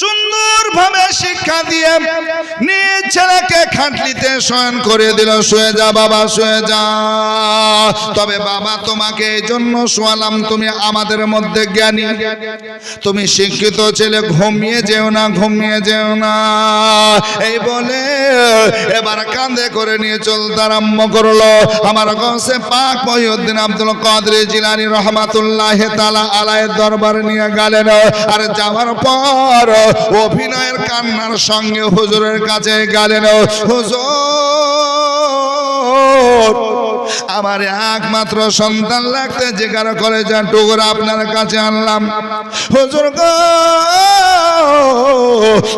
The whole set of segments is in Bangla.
সুন্দরভাবে শিক্ষা দিয়ে নিজ ছেলেকে খাটলিতে শয়ন করে দিল, শুয়ে যা বাবা, শুয়ে যা। তবে বাবা, তোমাকে এই জন্য শোয়ালাম, তুমি আমাদের মধ্যে জ্ঞানী। তুমি শিক্ষিত ছেলে, ঘুমিয়ে যেও না, ঘুমিয়ে যেও না। এই বলে এবার কাঁধে করে নিয়ে চলতে আরম্ভ করল। আমার গসে পাক মহিউদ্দিন আব্দুল কাদের জিলানি রহমাতুল্লাহ তালা আলায়ের দরবার নিয়ে গেলেন। আর যাওয়ার পর অভিনয়ের কান্নার সঙ্গে হুজুরের কাছে গেলেন। হুজুর আমার একমাত্র সন্তান লাগতে যেখানে কলেজের টুকরা আপনার কাছে আনলাম। হুজুর গো,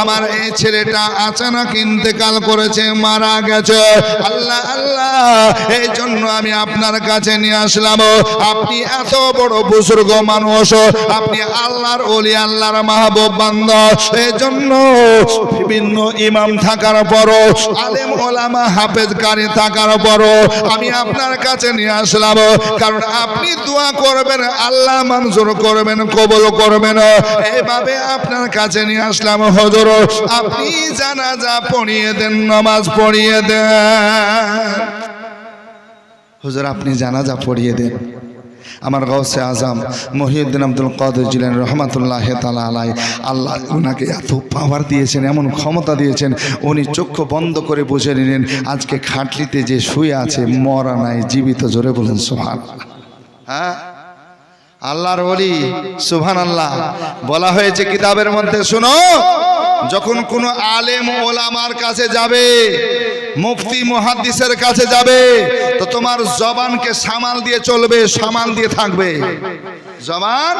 আমার এই ছেলেটা আচানক ইন্তেকাল করেছে, মারা গেছে। আল্লাহ আল্লাহ, এই জন্য আমি আপনার কাছে নিয়ে আসলাম। আপনি এত বড় বুজুর্গ মানুষ, আপনি আল্লাহর ওলি, আল্লাহর মাহবুব বান্দ। এই জন্য বিভিন্ন ইমাম থাকার পরও, আলেম ওলামা হাফেজ কারি থাকার পরও, আমি আপনার কাছে নিয়ে আসলাম। কারণ আপনি দোয়া করবেন, আল্লাহ মঞ্জুর করবেন, কবল করবেন। এইভাবে আপনার কাছে নিয়ে আসলাম, হজর। আপনি জানাজা পড়িয়ে দেন, নামাজ পড়িয়ে দেন। হজর, আপনি জানাজা পড়িয়ে দেন। আমার গৌসে আজম মহিউদ্দিন আব্দুল কাদের জিলেন রহমাতুল্লাহ তালা আলাই আল্লাহ ওনাকে এত পাওয়ার দিয়েছেন, এমন ক্ষমতা দিয়েছেন, উনি চক্ষু বন্ধ করে বুঝে নিলেন, আজকে খাটলিতে যে শুয়ে আছে, মরা নাই, জীবিত, জোরে বলেন সোহান হ্যাঁ? আল্লাহর বলি সুভান আল্লাহ বলা হয়েছে কিতাবের মধ্যে, শুনো! যখন কোনো আলেম ওলামার কাছে যাবে, মুফতি মুহাদ্দিসের কাছে যাবে, তো তোমার জবানকে সামাল দিয়ে চলবে, সামাল দিয়ে থাকবে। জবান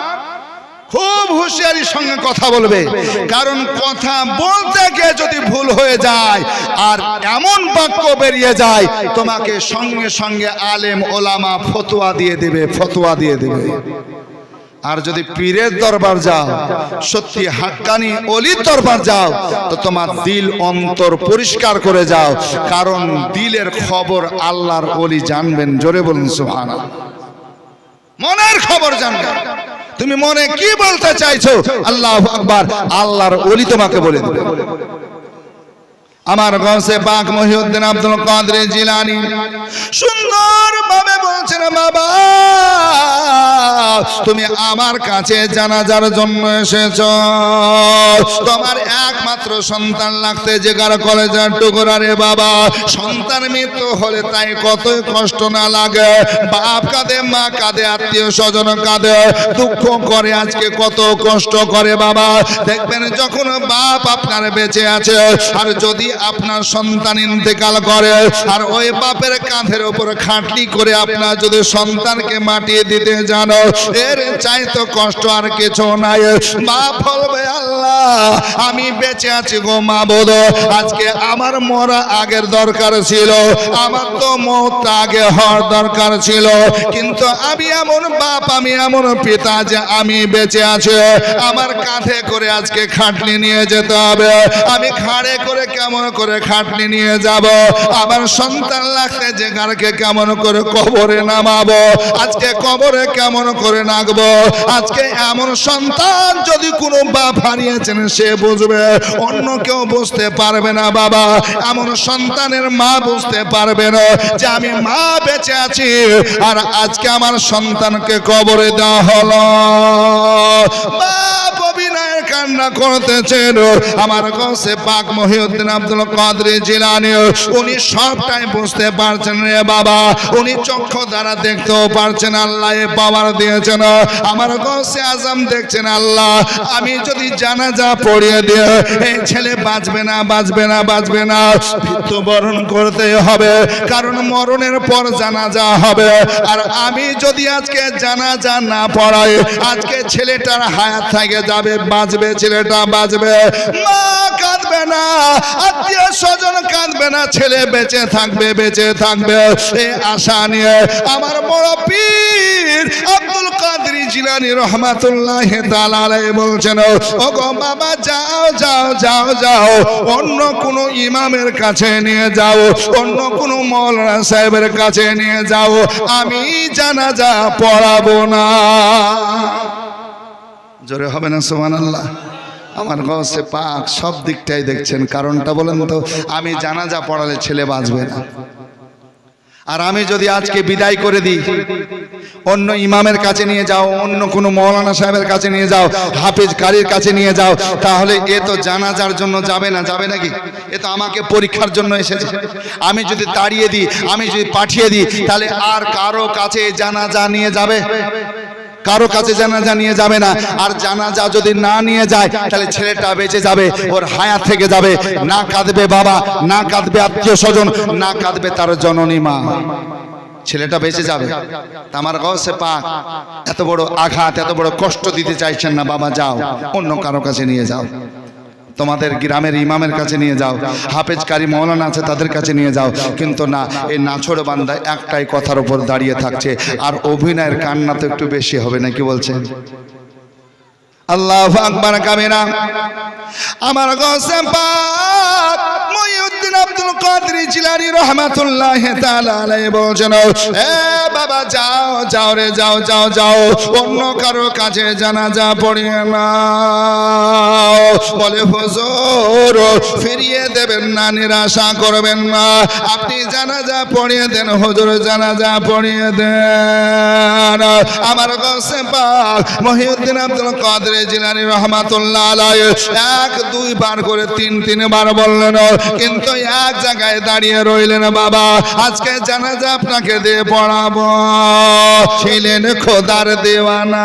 খুব হুঁশিয়ারির সঙ্গে কথা বলবে। কারণ কথা বলতে গিয়ে যদি ভুল হয়ে যায় আর এমন বাক্য বেরিয়ে যায়, তোমাকে সঙ্গে সঙ্গে আলেম ওলামা ফতোয়া দিয়ে দেবে, ফতোয়া দিয়ে দেবে। আর যদি পীরের দরবার যাও, সত্যি হাক্কানি অলির দরবার যাও, তো তোমার দিল অন্তর পরিষ্কার করে যাও, কারণ দিলের খবর আল্লাহর অলি জানবেন। জোরে বলুন সুহানা মনের খবর জানবেন। তুমি মনে কি বলতে চাইছো? আল্লাহ আকবার, আল্লাহর অলি তোমাকে বলে দেবে। আমার গসে পাক মহিউদ্দিন আব্দুল কাদের জিলানি। সুন্দর ভাবে বলছেন, বাবা, তুমি আমার কাছে জানাজার জন্য এসেছ। তোমার একমাত্র সন্তান লাগতে যেগার কলেজের টুকরা রে বাবা। সন্তান মৃত্যু হলে তাই কতই কষ্ট না লাগে। বাপ কাঁদে, মা কাঁদে, আত্মীয় স্বজন কাঁদে। দুঃখ করে, আজকে কত কষ্ট করে বাবা। দেখবেন যখন বাপ আপনার বেঁচে আছে, আর যদি আপনার সন্তান ইন্তেকাল করে, আর ওই বাপের কাঁধের উপর খাটলি করে আপনার যদি সন্তানকে মাটিয়ে দিতে জানো এর চাইতো কষ্ট আর কিছু নাই। মা বলবে আল্লাহ, আমি বেঁচে আছি গো মা বোধ আজকে আমার মরা আগের দরকার ছিল, আমার তো মত আগে হওয়ার দরকার ছিল, কিন্তু আমি এমন বাপ, আমি এমন পিতা যে আমি বেঁচে আছি। আমার কাঁধে করে আজকে খাটলি নিয়ে যেতে হবে। আমি খাড়ে করে কেমন করে খাটনি নিয়ে যাব? আমার সন্তান লাগতে যে গারকে কেমন করে কবরে নামাবো? আজকে কবরে কেমন করে নাগবো? আজকে এমন সন্তান যদি কোনো বাপ হারিয়েছেন, সে বুঝবে অন্য কেউ বুঝতে পারবে না, বাবা। এমন সন্তানের মা বুঝতে পারবে না যে আমি মা বেঁচে আছি আর আজকে আমার সন্তানকে কবরে দেওয়া হলো। বাপ অভিনয়ের কান্না করতেছেন আমার কাছে পাক মহিউদ্দিন আব্দুল কাদের জিলানি উনি সবটাই বুঝতে পারছেন রে বাবা। উনি চক্ষু দ্বারা দেখতেও পারছেন আল্লাহ পাওয়ার দিয়েছেন আমার কাছে আজম দেখছেন আল্লাহ। আমি যদি জানাজা পড়িয়ে দিয়ে এই ছেলে বাঁচবে না বাঁচবে না বাঁচবে না, মৃত্যুবরণ করতে হবে। কারণ মরণের পর জানাজা হবে। আর আমি যদি আজকে জানাজা না পড়াই, আজকে ছেলেটার হায়াত থেকে যাবে। বাঁচবে ছেলেটা বাঁচবে মা কাঁদবে না, আত্মীয় স্বজন কাঁদবে না, ছেলে বেঁচে থাকবে বেঁচে থাকবে। এই আশা নিয়ে আমার বড় পীর আব্দুল কাদের জিলানি রহমাতুল্লাহ তাআলাই বলছেন ও গো বাবা, যাও যাও যাও যাও, অন্য কোনো ইমামের কাছে নিয়ে যাও, অন্য কোনো মৌলানা সাহেবের কাছে নিয়ে যাও, আমি জানাজা পড়াবো না। জোরে হবে না সোমান আল্লাহ আমার গসে পাক, সব দিকটাই দেখছেন। কারণটা বলেন তো, আমি জানাজা পড়ালে ছেলে বাঁচবে না। আর আমি যদি আজকে বিদায় করে দিই, অন্য ইমামের কাছে নিয়ে যাও, অন্য কোনো মৌলানা সাহেবের কাছে নিয়ে যাও, হাফিজ কারির কাছে নিয়ে যাও, তাহলে এ তো জানাজার জন্য যাবে না, যাবে নাকি? এ তো আমাকে পরীক্ষার জন্য এসেছে। আমি যদি তাড়িয়ে দিই, আমি যদি পাঠিয়ে দিই, তাহলে আর কারও কাছে জানাজা নিয়ে যাবে? কারও কাছে জানাজা নিয়ে যাবে না। আর জানাজা যদি না নিয়ে যায়, তাহলে ছেলেটা বেঁচে যাবে, ওর হায়া থেকে যাবে। না কাঁদবে বাবা, না কাঁদবে আত্মীয় স্বজন, না কাঁদবে তার জননী মা। ছেলেটা বেঁচে যাবে। তামার গসে পাক এত বড় আঘাত, এত বড় কষ্ট দিতে চাইছেন না, বাবা, যাও, অন্য কারও কাছে নিয়ে যাও। তোমাদের গ্রামের ইমামের কাছে নিয়ে যাও হাফেজ কারি মৌলানা আছে তাদের কাছে নিয়ে যাও। কিন্তু না, এই নাছড় বান্দা একটাই কথার উপর দাঁড়িয়ে থাকছে, আর অভিনয়ের কান্না তো একটু বেশি হবে, নাকি বলছেন আল্লাহ আকবার কামিনা। আমার গসে কাদের জিলানী রহমাতুল্লাহ বলছেন, এ বাবা, যাও যাও রে, যাও যাও যাও। অন্য কারও কাছে জানাজা পড়িয়ে নাও। বলে, হুজুর, ফিরিয়ে দেবেন না, নিরাশা করবেন না। আপনি জানাজা পড়িয়ে দেন, হুজুর, জানাজা পড়িয়ে দেন। আমার গসে পাক মহিউদ্দিন আব্দুল কাদের জিলানী রহমাতুল্লাহ আলাইহি এক দুই বার করে তিন, তিনবার বললেন, কিন্তু এক জায়গায় দাঁড়িয়ে রইলেন বাবা। আজকে জানাজা আপনাকে দিয়ে পড়াবো। ছিলেন খোদার দেওয়ানা।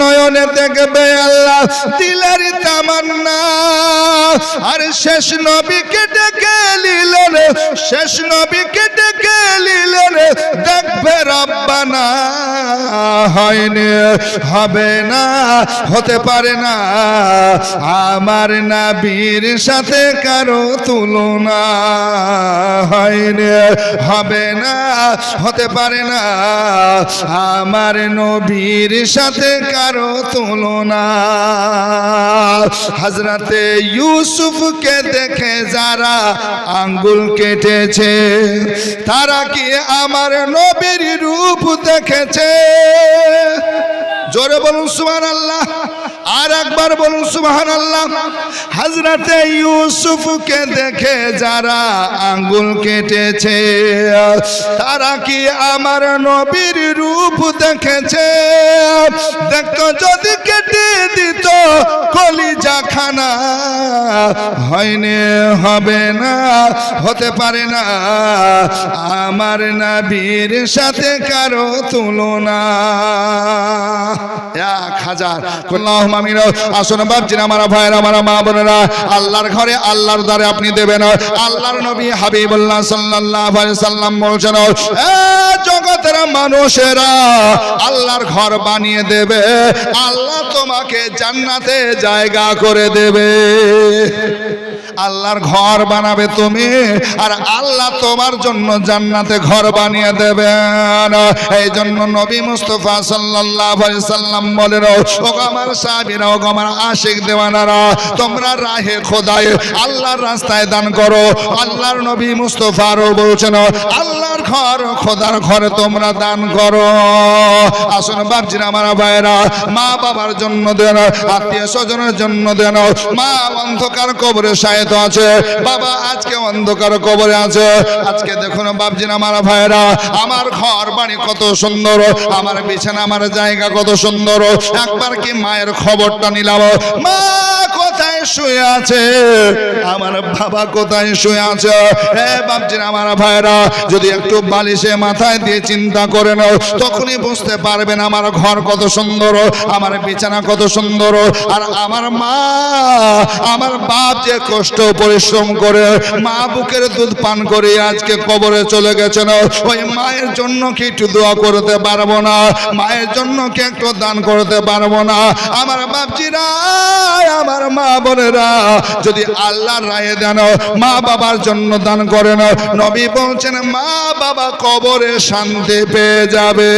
নয়নে দেখবে আল্লাহ, দিলের তামান্না। আর শেষ নবীকে ডেকে নিলেন শেষ নবীকে ডেকে নিলেন দেখবে রব্বানা। হয়নি হবে না, হতে পারে না। আমার নাবির সাথে কারও তুলনা। হয়নি হবে না, হতে পারে না। আমার নবীর সাথে কারও তুলনা। হাজরাতে ইউসুফকে দেখে যারা আঙ্গুল কেটেছে, তারা কি আমার নবীর রূপ দেখেছে? জোরে বলুন সুবহান আল্লাহ আর একবার বলুন সুবহান আল্লাহ হাজরাতে ইউসুফকে দেখে যারা আঙ্গুল কেটেছে, তারা কি আমার নবীর রূপ দেখেছে। দেখতো যদি কেটে দিত, কলিজা খানা। হয়নি হবে না, হতে পারে না। আমার নাবির সাথে কারও তুলনা। এক হাজার। কল্লাহ মামির আসুন আমার ভাইয়ের, আমার মা বোনেরা। আল্লাহর ঘরে আল্লাহর দ্বারে আপনি দেবেন। আল্লাহর নবী হাবিবুল্লাহ আলাইহি সাল্লাম বলছেন জগতের মানুষেরা আল্লাহর ঘর বানিয়ে দেবে আল্লাহ তোমাকে জান্নাতে জায়গা করে দেবে। আল্লাহর ঘর বানাবে তুমি। আর আল্লাহ তোমার জন্য জান্নাতে ঘর বানিয়ে দেবেন। এই জন্য নবী মুস্তফা আলাইহি সাল্লাম বলেন ও গো আমার সাহাবীরা ও গো আমার আশিক দেওয়ানারা, তোমরা রাহে খোদায় আল্লাহর রাস্তায় দান করো। আল্লাহর নবী মুস্তফারও বলছেন, আল্লাহর ঘর, খোদার ঘরে তোমরা দান করো। আসুন বাপজিরা আমার ভাইরা মা বাবার জন্য দেন আত্মীয় স্বজনের জন্য দেন, মা অন্ধকার কবরে শায়িত আছে। বাবা, আজকে অন্ধকার কবরে আছে। আজকে দেখুন বাবজিন আমার ভাইরা আমার ঘর বাড়ি কত সুন্দর, আমার বিছানা, আমার জায়গা কত সুন্দর। একবার কি মায়ের খবরটা নিলাম? মা শুয়ে আছে? আমার বাবা কোথায় শুয়ে আছে? হে বাপজির আমার ভাইরা, যদি একটু বালিশে মাথায় দিয়ে চিন্তা করে নাও, তখনই বুঝতে পারবেন আমার ঘর কত সুন্দর, আমার বিছানা কত সুন্দর, আর আমার মা, আমার বাপ যে কষ্ট পরিশ্রম করে মা বুকের দুধ পান করে আজকে কবরে চলে গেছেন। ওই মায়ের জন্য কি একটু দোয়া করতে পারব না? মায়ের জন্য কি একটু দান করতে পারব না? আমার বাপজিরা, আমার মা বোনেরা, যদি আল্লাহ রায়ে দেন, মা বাবার জন্য দান করেন। নবী বলছেন, মা বাবা কবরে শান্তি পেয়ে যাবে।